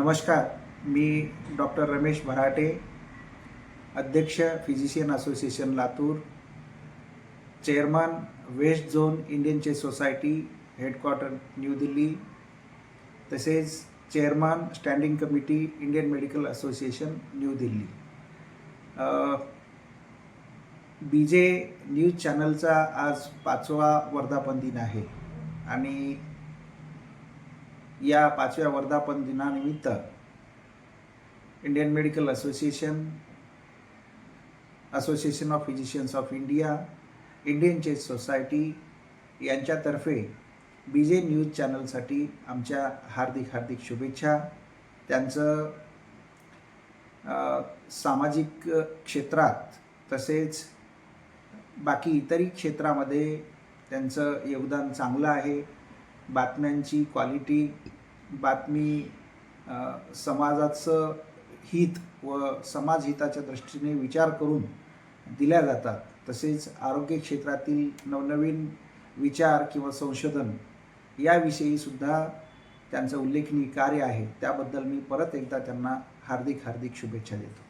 नमस्कार मी डॉक्टर रमेश भराटे अध्यक्ष physician association Latur chairman west zone Indian chess society headquarter New Delhi तसेच chairman standing committee Indian medical association New Delhi. B J news चॅनलचा आज पाचवा वर्धापन दिन आहे आणि या पाचव्या वर्धापन दिनानिमित्त Indian medical association association of physicians of India Indian chess society यांच्यातर्फे बी जे न्यूज चॅनलसाठी आमच्या हार्दिक हार्दिक शुभेच्छा. त्यांचं सामाजिक क्षेत्रात तसेच बाकी इतरही क्षेत्रामध्ये त्यांचं योगदान चांगलं आहे. बातम्यांची क्वालिटी बातमी समाजाचं हित व समाजहिताच्या दृष्टीने विचार करून दिल्या जातात. तसेच आरोग्य क्षेत्रातील नवनवीन विचार किंवा संशोधन याविषयी सुद्धा त्यांचं उल्लेखनीय कार्य आहे. त्याबद्दल मी परत एकदा त्यांना हार्दिक हार्दिक शुभेच्छा देतो.